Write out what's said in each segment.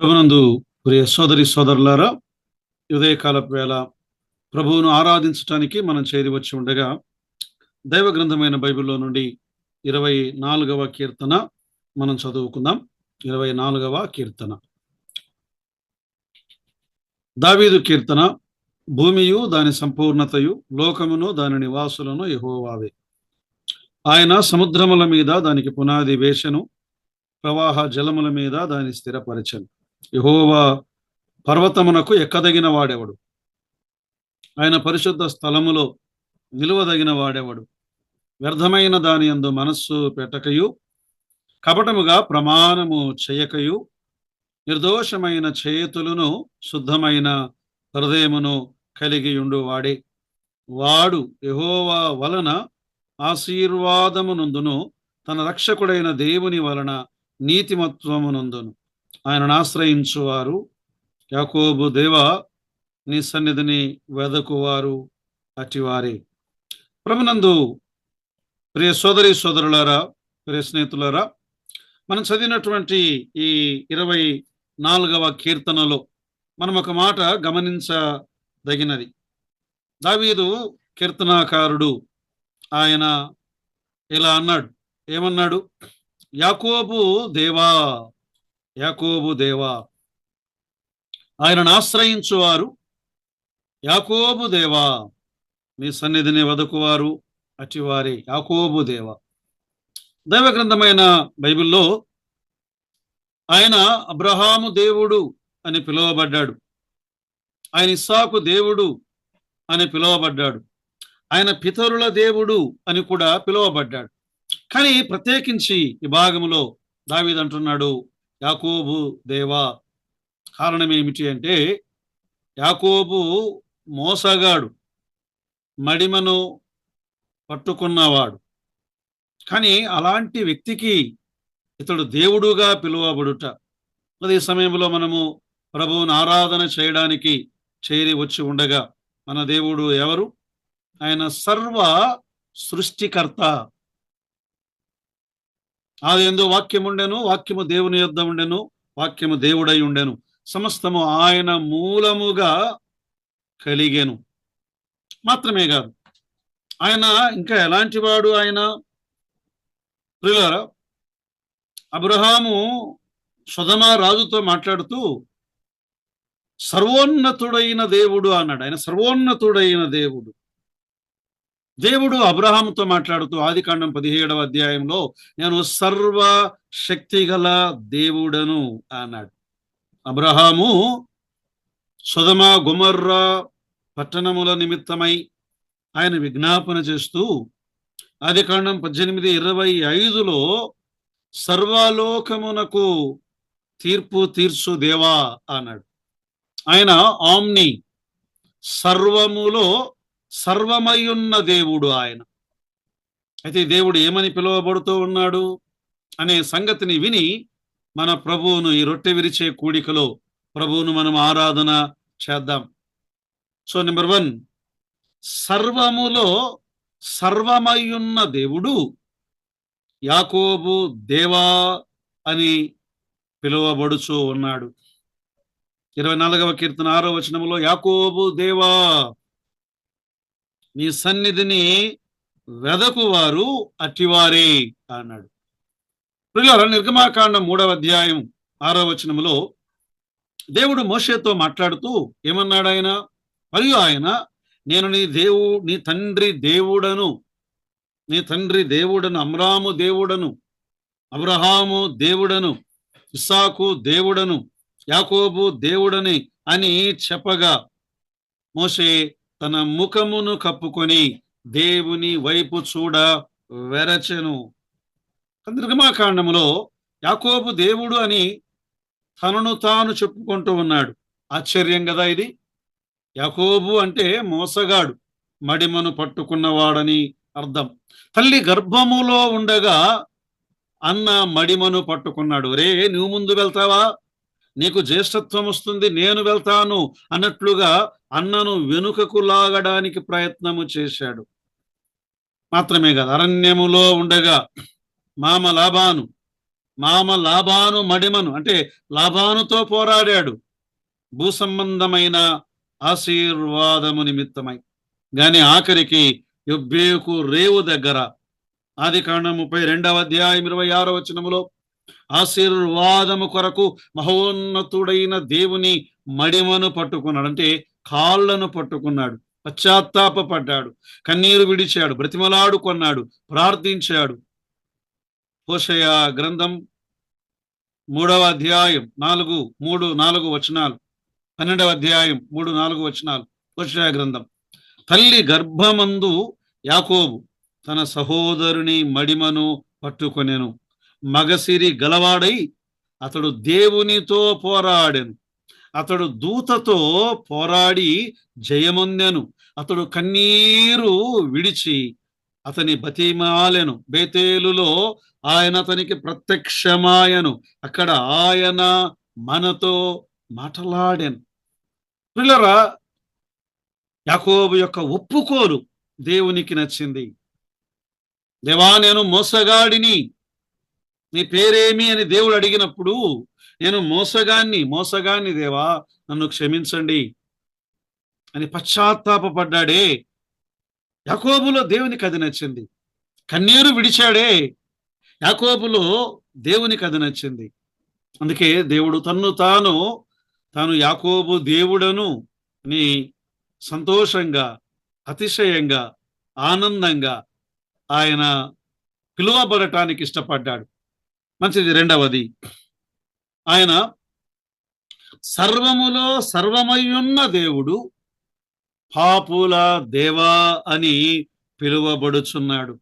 ప్రభునందు ప్రియ సోదరి సోదరులారా ఉదయకాలపు వేళ ప్రభువును ఆరాధించటానికి మనం చేరి వచ్చి ఉండగా దైవ గ్రంథమైన బైబిల్లో నుండి ఇరవై నాలుగవ కీర్తన మనం చదువుకుందాం. ఇరవై నాలుగవ కీర్తన. దావీదు కీర్తన భూమియు దాని సంపూర్ణతయు లోకమును దాని నివాసులను యెహోవావే. ఆయన సముద్రముల మీద దానికి పునాది వేషను ప్రవాహ జలముల మీద దాని స్థిరపరచను. యహోవా పర్వతమునకు ఎక్కదగిన వాడెవడు? ఆయన పరిశుద్ధ స్థలములో నిలువదగిన వాడెవడు? వ్యర్థమైన దాని యందు మనస్సు పెట్టకయు కపటముగా ప్రమాణము చేయకయు నిర్దోషమైన చేతులను శుద్ధమైన హృదయమును కలిగి ఉండు వాడే వాడు యహోవా వలన ఆశీర్వాదమునందును తన రక్షకుడైన దేవుని వలన నీతిమత్వమునందును. ఆయనను ఆశ్రయించువారు. యాకోబు దేవ నీ సన్నిధిని వెదకువారు అటివారే. ప్రభునందు ప్రియ సోదరి సోదరులారా ప్రియ స్నేహితులారా మనం చదివినటువంటి ఈ ఇరవై నాలుగవ కీర్తనలో మనం ఒక మాట గమనించదగినది. దావీదు కీర్తనాకారుడు ఆయన ఇలా అన్నాడు. ఏమన్నాడు? యాకోబు దేవా యాకోబు దేవా ఆయనను ఆశ్రయించువారు. యాకోబు దేవా నీ సన్నిధిని వదకువారు అటివారి యాకోబు దేవ దైవ గ్రంథమైన బైబిల్లో ఆయన అబ్రహాము దేవుడు అని పిలువబడ్డాడు. ఆయన ఇస్సాకు దేవుడు అని పిలువబడ్డాడు. ఆయన పితరుల దేవుడు అని కూడా పిలువబడ్డాడు. కానీ ప్రత్యేకించి ఈ భాగంలో దావీదంటున్నాడు యాకోబు దేవా కారణం ఏమిటి అంటే యాకోబు మోసగాడు మడిమను పట్టుకున్నవాడు. కానీ అలాంటి వ్యక్తికి ఇతడు దేవుడుగా పిలువబడుట. అదే సమయంలో మనము ప్రభువుని ఆరాధన చేయడానికి చేరి వచ్చి ఉండగా మన దేవుడు ఎవరు? ఆయన సర్వ సృష్టికర్త. అది ఎందు వాక్యం ఉండెను వాక్యము దేవుని యొద్ద ఉండెను వాక్యము దేవుడై ఉండెను. సమస్తము ఆయన మూలముగా కలిగెను. మాత్రమే కాదు ఆయన ఇంకా ఎలాంటి వాడు ఆయన? ప్రియులారా అబ్రహాము సుధమ రాజుతో మాట్లాడుతూ సర్వోన్నతుడైన దేవుడు అన్నాడు. ఆయన సర్వోన్నతుడైన దేవుడు. దేవుడు అబ్రహాముతో మాట్లాడుతూ ఆది కాండం పదిహేడవ అధ్యాయంలో నేను సర్వ శక్తిగల దేవుడను అన్నాడు. అబ్రహాము సుధమ గుమర్ర పట్టణముల నిమిత్తమై ఆయన విజ్ఞాపన చేస్తూ ఆది కాండం పద్దెనిమిది ఇరవై ఐదులో సర్వలోకమునకు తీర్పు తీర్చు దేవా అన్నాడు. ఆయన ఆమ్ని సర్వములో సర్వమయున్న దేవుడు ఆయన. అయితే దేవుడు ఏమని పిలువబడుతూ ఉన్నాడు అనే సంగతిని విని మన ప్రభువును ఈ రొట్టె విరిచే కూడికలో ప్రభువును మనం ఆరాధన చేద్దాం. సో నెంబర్ వన్ సర్వములో సర్వమయున్న దేవుడు యాకోబు దేవా అని పిలువబడుచు ఉన్నాడు. ఇరవై నాలుగవ కీర్తన ఆరో వచనములో యాకోబు దేవా నీ సన్నిధిని వెదకువారు అట్టివారే అన్నాడు. ప్రియులారా నిర్గమాకాండం మూడవ అధ్యాయం ఆరో వచనములో దేవుడు మోషేతో మాట్లాడుతూ ఏమన్నాడు ఆయన? మరియు ఆయన నేను నీ దేవు నీ తండ్రి దేవుడను నీ తండ్రి దేవుడను అమ్రాము దేవుడను అబ్రహాము దేవుడను ఇస్సాకు దేవుడను యాకోబు దేవుడని అని చెప్పగా మోషే తన ముఖమును కప్పుకొని దేవుని వైపు చూడ వెరచెను. నిర్గమాకాండములో యాకోబు దేవుడు అని తనను తాను చెప్పుకుంటూ ఉన్నాడు. ఆశ్చర్యం కదా ఇది. యాకోబు అంటే మోసగాడు మడిమను పట్టుకున్నవాడని అర్థం. తల్లి గర్భములో ఉండగా అన్న మడిమను పట్టుకున్నాడు. రే నువ్వు ముందు వెళ్తావా? నీకు జ్యేష్ఠత్వం వస్తుంది నేను వెళ్తాను అన్నట్లుగా అన్నను వెనుకకు లాగడానికి ప్రయత్నము చేశాడు. మాత్రమే కాదు అరణ్యములో ఉండగా మామ లాభాను మామ లాభాను మడిమను అంటే లాభానుతో పోరాడాడు. భూ సంబంధమైన ఆశీర్వాదము నిమిత్తమై. గాని ఆఖరికి యుబ్బేకు రేవు దగ్గర ఆది కాండం ముప్పై రెండవ అధ్యాయం ఇరవై ఆరో వచనములో ఆశీర్వాదము కొరకు మహోన్నతుడైన దేవుని మడిమను పట్టుకున్నాడు. అంటే కాళ్ళను పట్టుకున్నాడు పశ్చాత్తాపడ్డాడు కన్నీరు విడిచాడు బ్రతిమలాడు కొన్నాడు ప్రార్థించాడు. హోషయ గ్రంథం మూడవ అధ్యాయం నాలుగు మూడు నాలుగు వచనాలు. పన్నెండవ అధ్యాయం మూడు నాలుగు వచనాలు. హోషయ గ్రంథం. తల్లి గర్భమందు యాకోబు తన సహోదరుని మడిమను పట్టుకొనెను. మగసిరి గలవాడై అతడు దేవునితో పోరాడెను. అతడు దూతతో పోరాడి జయమొందెను. అతడు కన్నీరు విడిచి అతని బతిమాలెను. బేతేలులో ఆయన అతనికి ప్రత్యక్షమాయను. అక్కడ ఆయన మనతో మాట్లాడాను. పిల్లరా యాకోబు యొక్క ఒప్పుకోలు దేవునికి నచ్చింది. దేవా నేను మోసగాడిని. నీ పేరేమి? అని దేవుడు అడిగినప్పుడు నేను మోసగాన్ని మోసగాన్ని దేవా నన్ను క్షమించండి అని పశ్చాత్తాపడ్డాడే యాకోబులో దేవుని కథ నచ్చింది. కన్నీరు విడిచాడే. యాకోబులో దేవుని కథ నచ్చింది. అందుకే దేవుడు తన్ను తాను తాను యాకోబు దేవుడను అని సంతోషంగా అతిశయంగా ఆనందంగా ఆయన పిలువబడటానికి ఇష్టపడ్డాడు. మంచిది రెండవది. ఆయన సర్వములో సర్వమయ్యున్న దేవుడు పాపుల దేవా అని పిలువబడుచున్నాడు.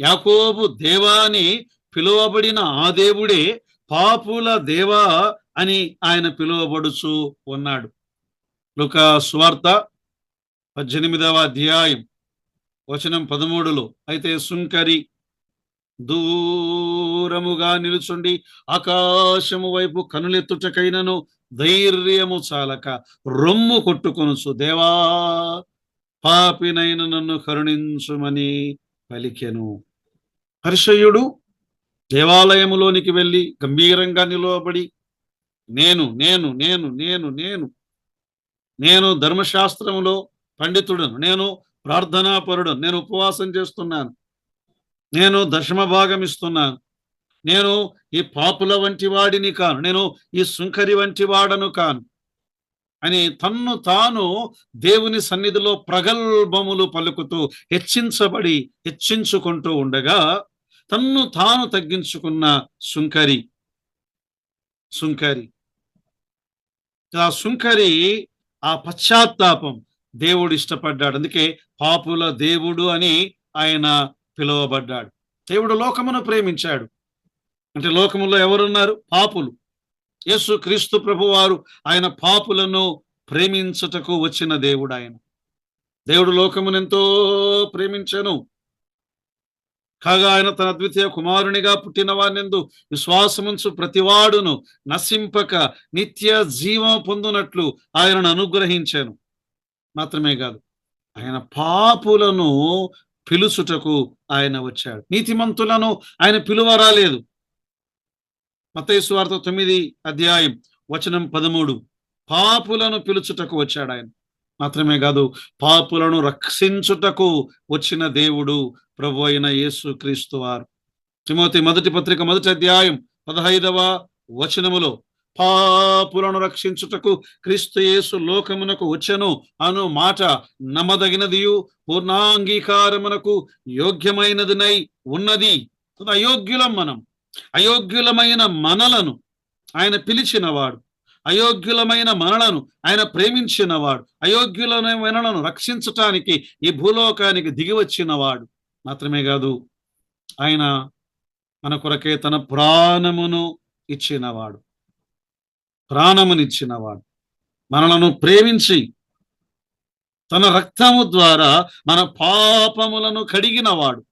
యాకోబు దేవా అని పిలువబడిన ఆ దేవుడే పాపుల దేవా అని ఆయన పిలువబడుచు ఉన్నాడు. లుక సువార్త పద్దెనిమిదవ అధ్యాయం వచనం పదమూడులో అయితే సుంకరి దూరముగా నిలుచుండి ఆకాశము వైపు కనులెత్తుటకైనను ధైర్యము చాలక రొమ్ము కొట్టుకొనుచు దేవా పాపినైన నన్ను కరుణించుమని పలికెను. హర్షయుడు దేవాలయములోనికి వెళ్ళి గంభీరంగా నిలవబడి నేను నేను నేను నేను నేను నేను ధర్మశాస్త్రములో పండితుడను నేను ప్రార్థనాపరుడను నేను ఉపవాసం చేస్తున్నాను. నేను దశమ భాగం ఇస్తున్నాను. నేను ఈ పాపుల వంటి వాడిని కాను. నేను ఈ సుంకరి వంటి వాడను కాను. అని తన్ను తాను దేవుని సన్నిధిలో ప్రగల్భములు పలుకుతూ హెచ్చించబడి హెచ్చించుకుంటూ ఉండగా తన్ను తాను తగ్గించుకున్న సుంకరి సుంకరి ఆ సుంకరి ఆ పశ్చాత్తాపం దేవుడు ఇష్టపడ్డాడు. అందుకే పాపుల దేవుడు అని ఆయన పిలువబడ్డాడు. దేవుడు లోకమును ప్రేమించాడు. అంటే లోకములో ఎవరున్నారు? పాపులు. యేసు క్రీస్తు ప్రభు వారు ఆయన పాపులను ప్రేమించుటకు వచ్చిన దేవుడు ఆయన. దేవుడు లోకమును ఎంతో ప్రేమించను. కాగా ఆయన తన ద్వితీయ కుమారునిగా పుట్టిన వారినందు విశ్వాసముంచు ప్రతివాడును నశింపక నిత్య జీవం పొందునట్లు ఆయనను అనుగ్రహించాను. మాత్రమే కాదు ఆయన పాపులను పిలుచుటకు ఆయన వచ్చాడు. నీతిమంతులను ఆయన పిలువ రాలేదు మతేసు వార్త తొమ్మిది అధ్యాయం వచనం పదమూడు. పాపులను పిలుచుటకు వచ్చాడు ఆయన. మాత్రమే కాదు పాపులను రక్షించుటకు వచ్చిన దేవుడు ప్రభు అయిన యేసు క్రీస్తు వారు. తిమోతి మొదటి పత్రిక మొదటి అధ్యాయం పదహైదవ వచనములో పాపులను రక్షించుటకు క్రీస్తుయేసు లోకమునకు వచ్చెను అను మాట నమ్మదగినదియు పూర్ణాంగీకారమునకు యోగ్యమైనదినై ఉన్నది. అయోగ్యులం మనం. అయోగ్యులమైన మనలను ఆయన పిలిచినవాడు. అయోగ్యులమైన మనలను ఆయన ప్రేమించినవాడు. అయోగ్యులమైన మనలను రక్షించటానికి ఈ భూలోకానికి దిగి వచ్చినవాడు మాత్రమే కాదు ఆయన మన కొరకే తన ప్రాణమును ఇచ్చినవాడు. ప్రాణమునిచ్చినవాడు. మనలను ప్రేమించి తన రక్తము ద్వారా మన పాపములను కడిగినవాడు.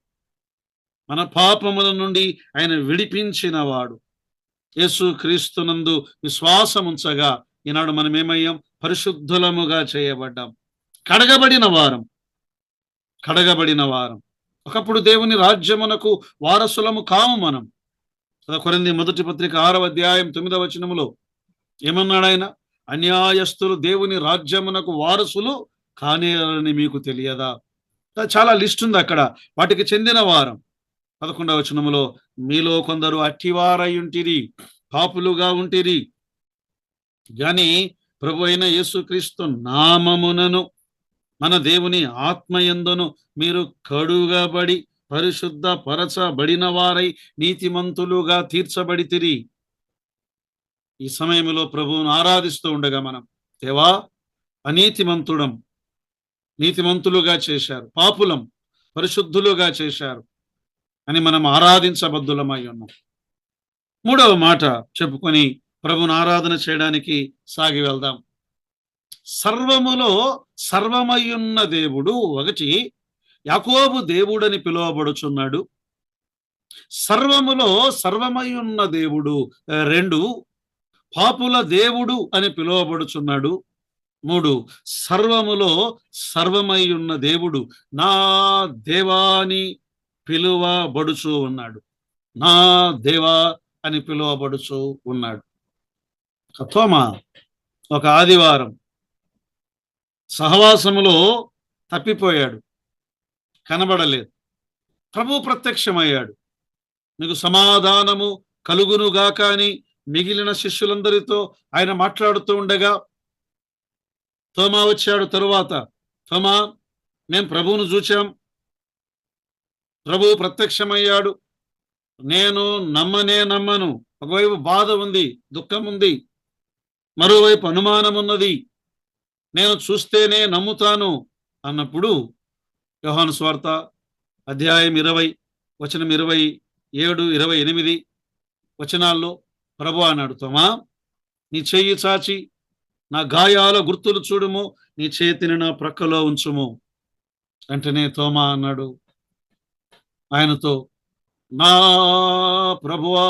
మన పాపముల నుండి ఆయన విడిపించినవాడు. యేసు క్రీస్తునందు విశ్వాసముంచగా ఈనాడు మనం ఏమయ్యాం పరిశుద్ధులముగా చేయబడ్డాం. కడగబడిన వారం. కడగబడిన వారం. ఒకప్పుడు దేవుని రాజ్యమునకు వారసులము కాము మనం. కొరింది మొదటి పత్రిక ఆరవ అధ్యాయం తొమ్మిదవ వచనములో ఏమన్నాడు ఆయన అన్యాయస్తులు దేవుని రాజ్యమునకు వారసులు కానేరని మీకు తెలియదా? చాలా లిస్ట్ ఉంది అక్కడ. వాటికి చెందిన వారం. పదకొండవ వచనములో మీలో కొందరు అట్టివారయుంటిరి పాపులుగా ఉంటిరి. గాని ప్రభు అయిన యేసుక్రీస్తు నామమునను మన దేవుని ఆత్మయందును మీరు కడుగబడి పరిశుద్ధ పరచబడిన వారై నీతిమంతులుగా తీర్చబడితిరి. ఈ సమయంలో ప్రభువును ఆరాధిస్తూ ఉండగా మనం దేవా అనీతిమంతుడం నీతిమంతులుగా చేశారు పాపులం పరిశుద్ధులుగా చేశారు అని మనం ఆరాధించబద్దులమై ఉన్నాం. మూడవ మాట చెప్పుకొని ప్రభుని ఆరాధన చేయడానికి సాగి వెళ్దాం. సర్వములో సర్వమయ్యున్న దేవుడు ఒకటి యాకోబు దేవుడని పిలువబడుచున్నాడు. సర్వములో సర్వమయ్యున్న దేవుడు రెండు పాపుల దేవుడు అని పిలువబడుచున్నాడు. మూడు సర్వములో సర్వమై ఉన్న దేవుడు నా దేవాని పిలువబడుచు ఉన్నాడు. నా దేవా అని పిలువబడుచు ఉన్నాడు. తోమ ఒక ఆదివారం. సహవాసములో తప్పిపోయాడు. కనబడలేదు. ప్రభు ప్రత్యక్షమయ్యాడు. మీకు సమాధానము కలుగునుగాక అని మిగిలిన శిష్యులందరితో ఆయన మాట్లాడుతూ ఉండగా తోమా వచ్చాడు తరువాత తోమా మేము ప్రభువును చూచాం. ప్రభు ప్రత్యక్షమయ్యాడు. నేను నమ్మనే నమ్మను. ఒకవైపు బాధ ఉంది దుఃఖం ఉంది మరోవైపు అనుమానం ఉన్నది. నేను చూస్తేనే నమ్ముతాను అన్నప్పుడు యోహాను స్వార్త అధ్యాయం ఇరవై వచనం ఇరవై ఏడు ఇరవై ఎనిమిది వచనాల్లో ప్రభు అన్నాడు తోమా నీ చెయ్యి చాచి నా గాయాల గుర్తులు చూడుము నీ చేతిని నా ప్రక్కలో ఉంచుము. వెంటనే తోమా అన్నాడు ఆయనతో నా ప్రభువా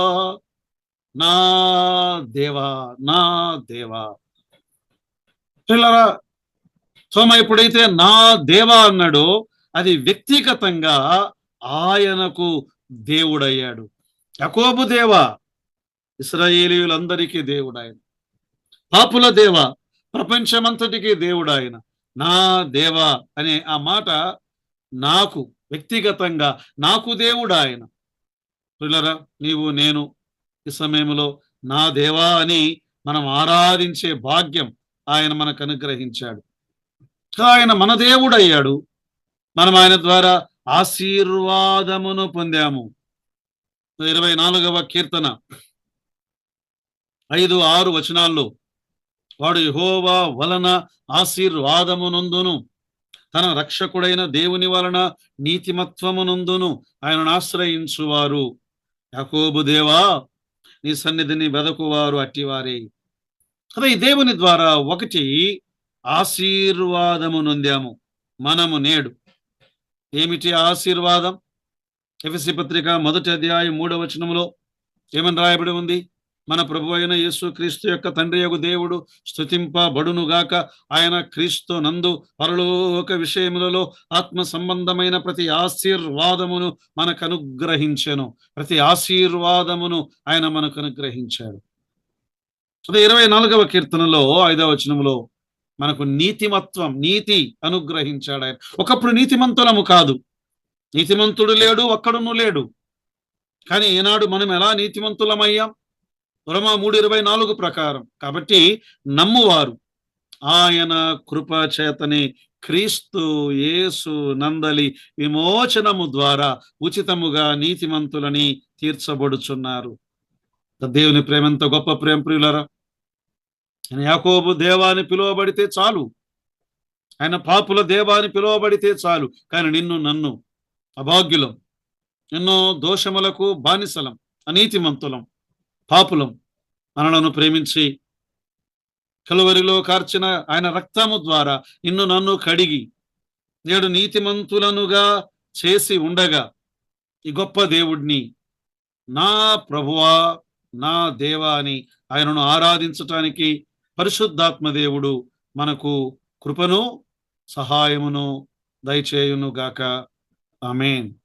నా దేవా నా దేవా. పిల్లరా సోమ ఎప్పుడైతే నా దేవా అన్నాడో అది వ్యక్తిగతంగా ఆయనకు దేవుడయ్యాడు. యకోబు దేవా ఇస్రాయేలీయులందరికీ దేవుడు ఆయన పాపుల దేవ ప్రపంచమంతటికీ దేవుడు ఆయన నా దేవ అనే ఆ మాట నాకు వ్యక్తిగతంగా నాకు దేవుడు ఆయన పిల్లరా నీవు నేను ఈ సమయంలో నా దేవా అని మనం ఆరాధించే భాగ్యం ఆయన మనకు అనుగ్రహించాడు. ఆయన మన దేవుడయ్యాడు. మనం ఆయన ద్వారా ఆశీర్వాదమును పొందాము. ఇరవై నాలుగవ కీర్తన. ఐదు ఆరు వచనాల్లో వాడు యహోవా వలన ఆశీర్వాదమునందును. తన రక్షకుడైన దేవుని వలన నీతిమత్వమునందును ఆయనను ఆశ్రయించువారు. యాకోబు దేవా నీ సన్నిధిని వెదకువారు అట్టివారే. అదే ఈ దేవుని ద్వారా ఒకటి ఆశీర్వాదము నొందాము. మనము నేడు. ఏమిటి ఆశీర్వాదం? ఎఫ్ఎస్సి పత్రిక మొదటి అధ్యాయం మూడవ వచనములో ఏమని రాయబడి ఉంది? మన ప్రభు అయిన యేసు క్రీస్తు యొక్క తండ్రి యొక్క దేవుడు స్థుతింపబడునుగాక ఆయన క్రీస్తు నందు పరలోక విషయములలో ఆత్మ సంబంధమైన ప్రతి ఆశీర్వాదమును మనకు అనుగ్రహించెను ప్రతి ఆశీర్వాదమును ఆయన మనకు అనుగ్రహించాడు అదే ఇరవై నాలుగవ కీర్తనలో ఐదవ వచనంలో మనకు నీతిమత్వం నీతి అనుగ్రహించాడు ఆయన. ఒకప్పుడు నీతిమంతులము కాదు. నీతిమంతుడు లేడు ఒక్కడును లేడు. కానీ ఈనాడు మనం ఎలా నీతిమంతులమయ్యాం? రమ మూడు ఇరవై నాలుగు ప్రకారం. కాబట్టి నమ్మువారు ఆయన కృపచేతనే క్రీస్తు యేసు నందలి విమోచనము ద్వారా ఉచితముగా నీతిమంతులని తీర్చబడుచున్నారు. దేవుని ప్రేమంత గొప్ప ప్రేమ ప్రియులరా ఆయన యాకోబు దేవాన్ని పిలువబడితే చాలు. ఆయన పాపుల దేవాన్ని పిలువబడితే చాలు. కానీ నిన్ను నన్ను అభాగ్యులం ఎన్నో దోషములకు బానిసలం అనీతిమంతులం పాపులం మనలను ప్రేమించి కలువరిలో కార్చిన ఆయన రక్తము ద్వారా నిన్ను నన్ను కడిగి నేడు నీతిమంతులనుగా చేసి ఉండగా ఈ గొప్ప దేవుడిని నా ప్రభువా నా దేవా అని ఆయనను ఆరాధించటానికి పరిశుద్ధాత్మ దేవుడు మనకు కృపను సహాయమును దయచేయును గాక ఆమెన్.